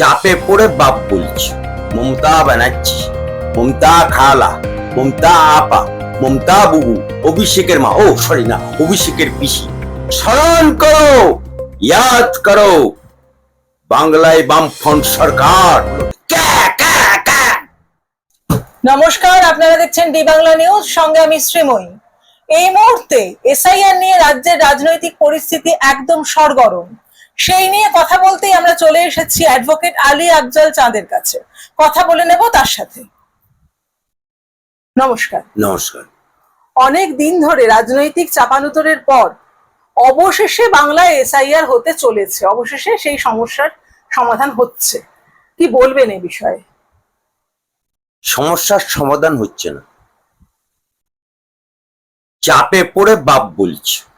চাপে পড়ে বাপ বলছি, মমতা ব্যানার্জি, মমতা খালা, মমতা আপা, মমতা বুবু, অভিষেকের মা, ও সরি না, অভিষেকের পিসি। স্মরণ করো, ইয়াদ করো, বাংলায় বামফ্রন্ট সরকার। নমস্কার, আপনারা দেখছেন ডি বাংলা নিউজ, সঙ্গে আমি শ্রীময়ী। এই মুহূর্তে এসআইআর নিয়ে রাজ্যের রাজনৈতিক পরিস্থিতি একদম সরগরম। সেই নিয়ে কথা বলতেই আমরা চলে এসেছি অ্যাডভোকেট আলী আফজাল চাঁদের কাছে। কথা বলে নেব তার সাথে। নমস্কার। নমস্কার। অনেক দিন ধরে রাজনৈতিক চাপানুতরের পর অবশেষে বাংলায় এসআইআর হতে চলেছে। অবশেষে সেই সমস্যার সমাধান হচ্ছে। কি বলবেন এই বিষয়ে? সমস্যার সমাধান হচ্ছে না। চাপে পড়ে বাপ বলছে।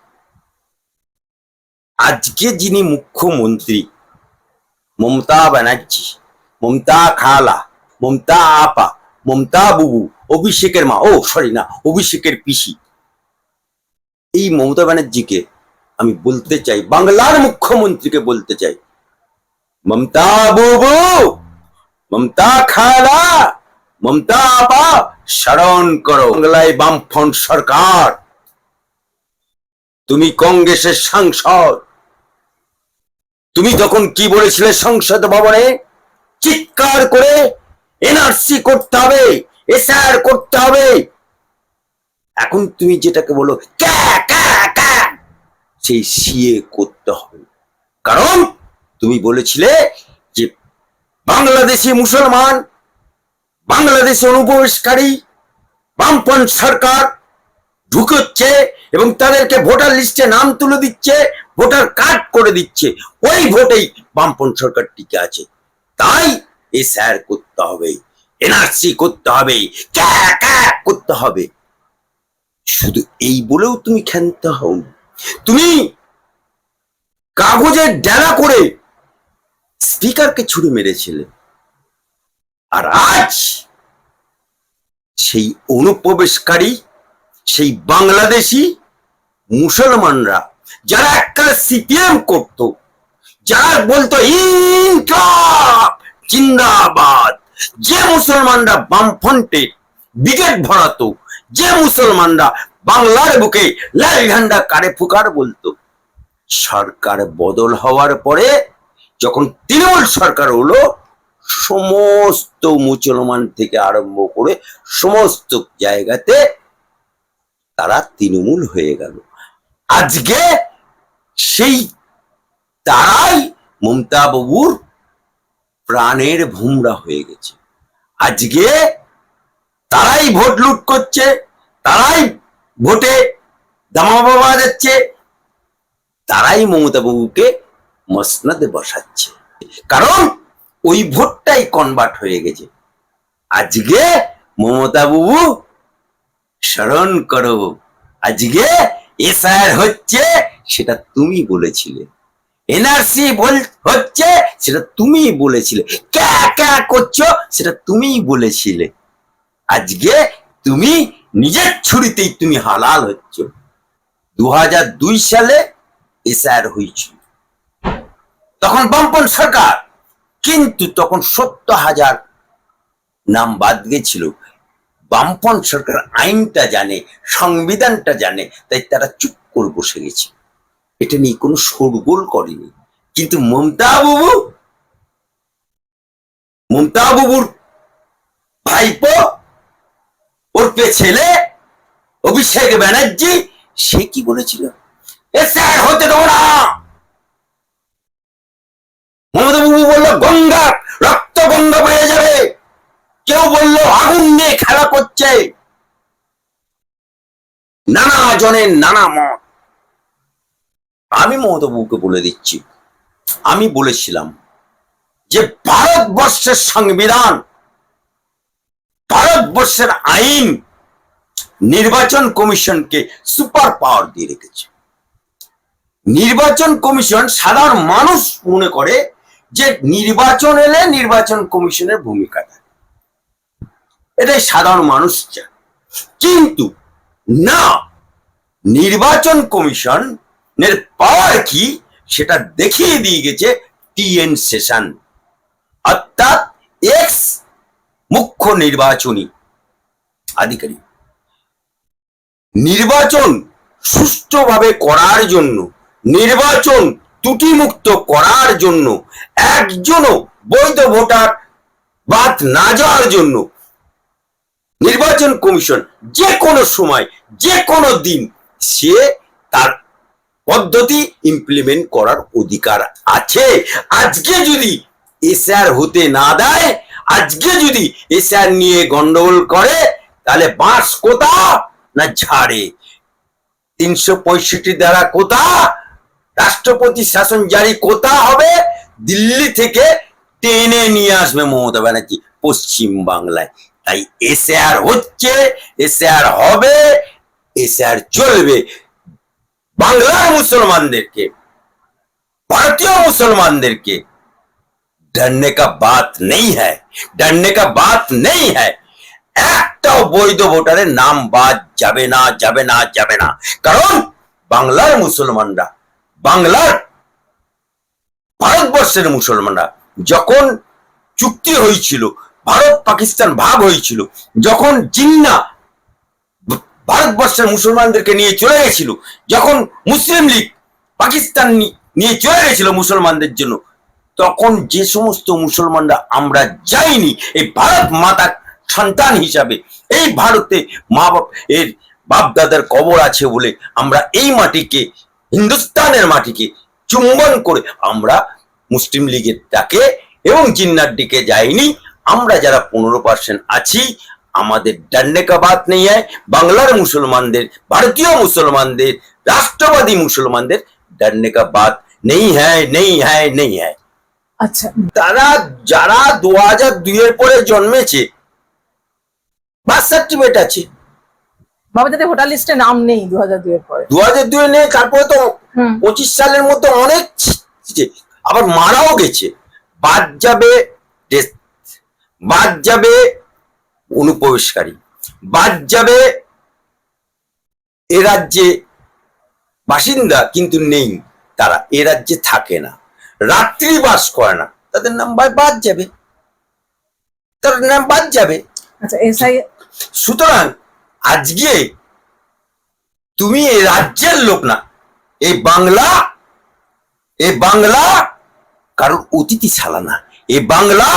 আজকে যিনি মুখ্যমন্ত্রী, মমতা ব্যানার্জি, মমতা খালা, মমতা আপা, মমতা বুবু, অভিষেকের মা, ও সরি না, অভিষেকের পিসি। এই মমতা ব্যানার্জিকে আমি বলতে চাই, বাংলার মুখ্যমন্ত্রীকে বলতে চাই। মমতা বুবু, মমতা খালা, মমতা আপা, স্মরণ করো, বাংলায় বামফ্রন্ট সরকার। তুমি কংগ্রেসের সাংসদ তুমি যখন কি বলেছিলে সংসদ ভবনে, চিৎকার করে এনআরসি করতে হবে এসআর করতে হবে। এখন তুমি যেটাকে বলো সেই সিএ করতে হবে। কারণ তুমি বলেছিলে যে বাংলাদেশি মুসলমান, বাংলাদেশে অনুপ্রবেশকারী, বামপন্থ সরকার ঢুকচ্ছে এবং তাদেরকে ভোটার লিস্টে নাম তুলে দিচ্ছে। ভোটার কার্ড করে দিচ্ছে। ওই ভোটেই বামপন্থ সরকার টিকে আছে। তাই এসআর করতে হবে এনআরসি করতে হবে করতে হবে। শুধু এই বলেও তুমি ক্ষান্ত হও তুমি কাগজের ডেলা করে স্পিকারকে ছুড়ে মেরেছিলে। আর আজ সেই অনুপ্রবেশকারী, সেই বাংলাদেশি মুসলমানরা যারা এককালে সিপিএম করত, যারা বলতো ইনকাব জিন্দাবাদ, যে মুসলমানরা বামফ্রন্টে ব্রিগেড ভরাতো, যে মুসলমানরা বাংলার বুকে লাল ঝান্ডা কারে ফুকার বলতো, সরকার বদল হওয়ার পরে যখন তৃণমূল সরকার হলো, সমস্ত মুসলমান থেকে আরম্ভ করে সমস্ত জায়গাতে তারা তৃণমূল হয়ে গেল। আজকে সেই তারাই মমতা বাবুর প্রাণের ভুমরা হয়ে গেছে। আজকে তারাই ভোট লুট করছে, তারাই ভোটে দামাবা বাজাচ্ছে তারাই মমতা বাবুকে মসনাদে বসাচ্ছে। কারণ ওই ভোটটাই কনভার্ট হয়ে গেছে। আজকে মমতা বাবু স্মরণ করো, আজকে এসআর হচ্ছে, সেটা তুমি বলেছিলে। এনআরসি বল হচ্ছে, সেটা তুমি বলেছিলে। ক্যা ক্যা করছ, সেটা তুমি বলেছিলে। আজকে তুমি নিজের ছুরিতেই তুমি হালাল হচ্ছ। দু দুই সালে এসআর হয়েছিল। তখন বামপন সরকার, কিন্তু তখন সত্তর হাজার নাম বাদ গেছিল। বামপন সরকার আইনটা জানে, সংবিধানটা জানে, তাই তারা চুপ করে বসে গেছে। এটা নিয়ে কোনো শোরগোল করেনি। কিন্তু মমতা বাবু মমতা বাবুর ভাইপো, ওর পে ছেলে, অভিষেক ব্যানার্জি, সে কি বলেছিল? স্যার, হতে দেবো না। মমতা বাবু বলল, গঙ্গা, রক্ত গঙ্গা বয়ে যাবে। কেউ বলল, আগুন নিয়ে খেলা করছে। নানা জনের নানা মত। আমি মমতা বাবুকে বলে দিচ্ছি, আমি বলেছিলাম যে ভারতবর্ষের সংবিধান, ভারতবর্ষের আইন নির্বাচন কমিশনকে সুপার পাওয়ার দিয়ে রেখেছে। নির্বাচন কমিশন সাধারণ মানুষ মনে করে যে নির্বাচন এলে নির্বাচন কমিশনের ভূমিকা এটাই সাধারণ মানুষ চায়। কিন্তু না, নির্বাচন কমিশনের পাওয়ার কি সেটা দেখিয়ে দিয়ে গেছে টিএন সেশন অর্থাৎ এক্স মুখ্য নির্বাচনী আধিকারিক। নির্বাচন সুষ্ঠুভাবে করার জন্য, নির্বাচন ত্রুটিমুক্ত করার জন্য, একজনও বৈধ ভোটার বাদ না যাওয়ার জন্য নির্বাচন কমিশন যে কোনো সময়, যে কোনো দিন, সে তার পদ্ধতি ইমপ্লিমেন্ট করার অধিকার আছে। আজকে যদি এসআর হতে না দেয়, আজকে যদি এসআর নিয়ে গন্ডগোল করে, তাহলে বাঁশ কোথা না ঝাড়ে? তিনশো পঁয়ষট্টি দ্বারা কোথা? রাষ্ট্রপতি শাসন জারি কোথা হবে? দিল্লি থেকে টেনে নিয়ে আসবে মমতা ব্যানার্জি পশ্চিম বাংলায় তাই এসআর হচ্ছে, এসআর হবে, এসআর চলবে বাংলার মুসলমানদেরকে একটাও বৈধ ভোটারের নাম বাদ যাবে না যাবে না যাবে না। কারণ বাংলার মুসলমানরা, বাংলার ভারতবর্ষের মুসলমানরা যখন চুক্তি হয়েছিল ভারত পাকিস্তান ভাগ হয়েছিল। যখন জিন্না ভারতবর্ষের মুসলমানদেরকে নিয়ে চলে গেছিল, যখন মুসলিম লীগ পাকিস্তান নিয়ে চলে গেছিল মুসলমানদের জন্য, তখন যে সমস্ত মুসলমানরা আমরা যাইনি, এই ভারত মাতা সন্তান হিসাবে, এই ভারতে মা বাপ এর বাপ দাদার কবর আছে বলে আমরা এই মাটিকে, হিন্দুস্তানের মাটিকে চুম্বন করে আমরা মুসলিম লীগের ডাকে এবং জিন্নার দিকে যাইনি। আমরা যারা পনেরো পার্সেন্ট আছি আমাদের কা বাত নেই হয় বাংলার মুসলমানদের ভারতীয় মুসলমানদের রাষ্ট্রবাদী মুসলমানদের কা বাত নেই হ্যায় নেই হ্যায় নেই হ্যায় আচ্ছা। তারা যারা দু হাজার দুইয়ের পরে জন্মেছে বার্থ সার্টিফিকেট আছে। বাবা যাতে ভোটার লিস্টে নাম নেই দু হাজার দুইয়ের পরে। দু হাজার দুই নেই তারপরে তো পঁচিশ সালের মধ্যে অনেক আবার মারাও গেছে। বাদ যাবে বাদ যাবে অনুপ্রবেশকারী। বাদ যাবে এ রাজ্যে বাসিন্দা কিন্তু নেই তারা এ রাজ্যে থাকে না। রাত্রি বাস করে না তাদের নাম বাদ যাবে। তার নাম বাদ যাবে। আচ্ছা সুতরাং আজকে তুমি এই রাজ্যের লোক না এই বাংলা এই বাংলা কারোর অতিথি ছাড়া না এই বাংলা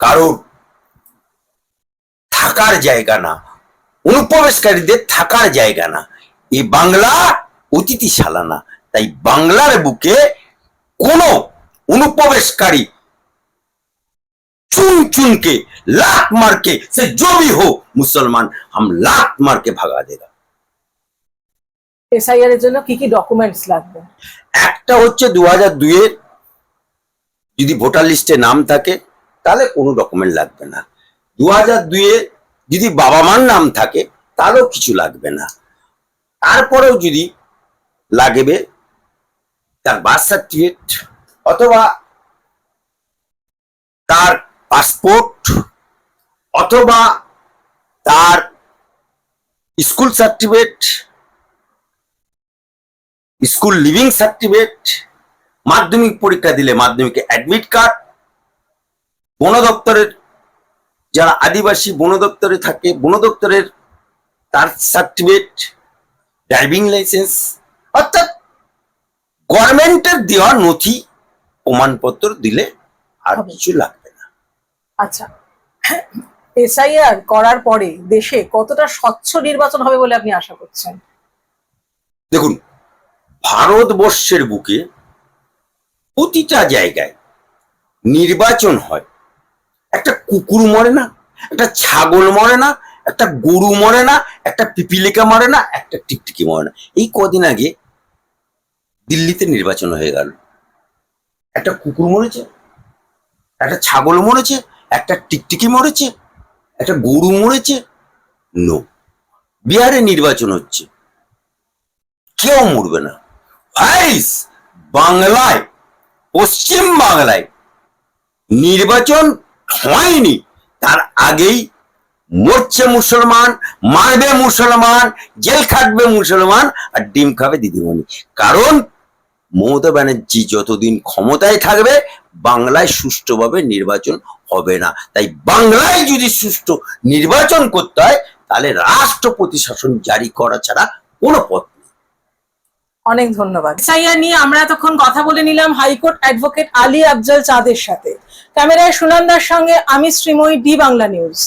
কারোর থাকার জায়গা না অনুপ্রবেশকারীদের থাকার জায়গা না এই বাংলা অতিথিশালা না তাই বাংলার বুকে কোনো অনুপ্রবেশকারী चुन चुन के लात मार के से जो भी हो मुसलमान हम लात मार के भगा देगा এসআইআর এর জন্য কি কি ডকুমেন্টস লাগবে একটা হচ্ছে দু হাজার দুইয়ের যদি ভোটার লিস্টে নাম থাকে তাহলে কোনো ডকুমেন্ট লাগবে না। দু হাজার দুইয়ে যদি বাবা মার নাম থাকে তাহলেও কিছু লাগবে না। তারপরেও যদি লাগবে, তার বার্থ সার্টিফিকেট অথবা তার পাসপোর্ট অথবা তার school certificate school leaving certificate মাধ্যমিক পরীক্ষা দিলে মাধ্যমিকে অ্যাডমিট কার্ড বন দপ্তরের যারা আদিবাসী বন দপ্তরে থাকে বন দপ্তরের তার সার্টিফিকেট ড্রাইভিং লাইসেন্স অর্থাৎ গভর্নমেন্টের দেওয়া নথি প্রমাণপত্র দিলে আর কিছু লাগবে না। আচ্ছা এসআইআর করার পরে দেশে কতটা স্বচ্ছ নির্বাচন হবে বলে আপনি আশা করছেন? দেখুন ভারতবর্ষের বুকে প্রতিটা জায়গায় নির্বাচন হয়। একটা কুকুর মরে না, একটা ছাগল মরে না, একটা গরু মরে না, একটা পিপিলিকা মরে না, একটা টিকটিকি মরে না। এই কদিন আগে দিল্লিতে নির্বাচন হয়ে গেল। একটা কুকুর মরেছে, একটা ছাগল মরেছে, একটা টিকটিকি মরেছে, একটা গরু মরেছে। নো, বিহারে নির্বাচন হচ্ছে। কেউ মরবে না। ভাইস বাংলায়, পশ্চিম বাংলায় নির্বাচন হয়নি তার আগেই মরছে মুসলমান, মারবে মুসলমান, জেল খাটবে মুসলমান আর ডিম খাবে দিদিমণি কারণ মমতা ব্যানার্জি যতদিন ক্ষমতায় থাকবে, বাংলায় সুষ্ঠুভাবে নির্বাচন হবে না তাই বাংলায় যদি সুষ্ঠু নির্বাচন করতে হয়, তাহলে রাষ্ট্রপতি শাসন জারি করা ছাড়া কোনো পথ। অনেক ধন্যবাদ। সাইয়া নিয়ে আমরা এতক্ষণ কথা বলে নিলাম হাইকোর্ট অ্যাডভোকেট আলী আফজাল চাঁদের সাথে। ক্যামেরায় সুনন্দার সঙ্গে আমি শ্রীময়ী ডি বাংলা নিউজ।